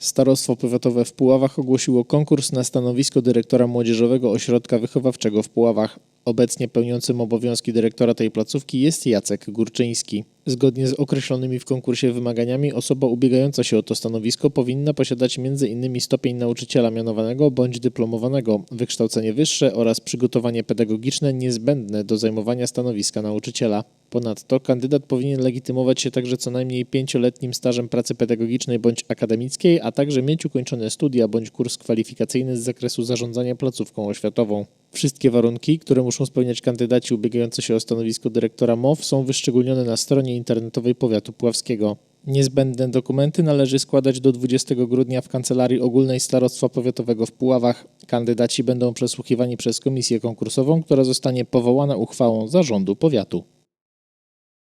Starostwo Powiatowe w Puławach ogłosiło konkurs na stanowisko dyrektora Młodzieżowego Ośrodka Wychowawczego w Puławach. Obecnie pełniącym obowiązki dyrektora tej placówki jest Jacek Górczyński. Zgodnie z określonymi w konkursie wymaganiami osoba ubiegająca się o to stanowisko powinna posiadać m.in. stopień nauczyciela mianowanego bądź dyplomowanego, wykształcenie wyższe oraz przygotowanie pedagogiczne niezbędne do zajmowania stanowiska nauczyciela. Ponadto kandydat powinien legitymować się także co najmniej pięcioletnim stażem pracy pedagogicznej bądź akademickiej, a także mieć ukończone studia bądź kurs kwalifikacyjny z zakresu zarządzania placówką oświatową. Wszystkie warunki, które muszą spełniać kandydaci ubiegający się o stanowisko dyrektora MOW są wyszczególnione na stronie internetowej powiatu puławskiego. Niezbędne dokumenty należy składać do 20 grudnia w Kancelarii Ogólnej Starostwa Powiatowego w Puławach. Kandydaci będą przesłuchiwani przez komisję konkursową, która zostanie powołana uchwałą zarządu powiatu.